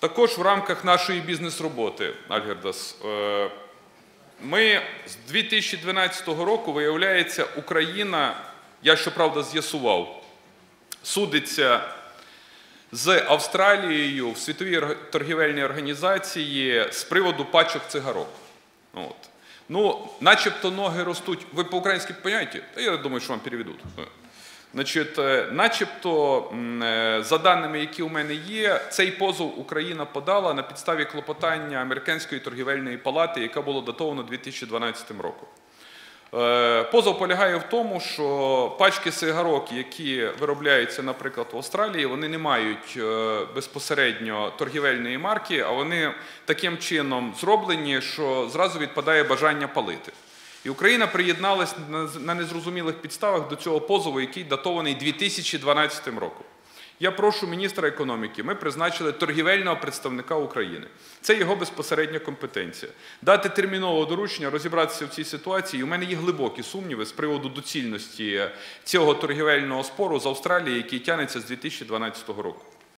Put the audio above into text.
Також в рамках нашої бізнес-роботи, Альгердас, е, ми з 2012 року, виявляється, Україна, я щоправда з'ясував, судиться з Австралією в світовій торгівельній організації з приводу пачок цигарок. От. Ну, начебто ноги ростуть. Ви по-українськи? Та я думаю, що вам переведуть. Значить, е, начебто, е, за даними, які у мене є, цей позов Україна подала на підставі клопотання Американської торгівельної палати, яка було датовано 2012 роком. Е, Позов полягає в тому, що пачки сигарок, які виробляються, наприклад, в Австралії, вони не мають безпосередньо торгівельної марки, а вони таким чином зроблені, що зразу відпадає бажання палити. І Україна приєдналась на- незрозумілих підставах до цього позову, який датований 2012 роком. Я прошу міністра економіки, ми призначили торгівельного представника України. Це його безпосередня компетенція. Дати термінове доручення, розібратися в цій ситуації. У мене є глибокі сумніви з приводу доцільності цього торгівельного спору з Австралії, який тягнеться з 2012 року.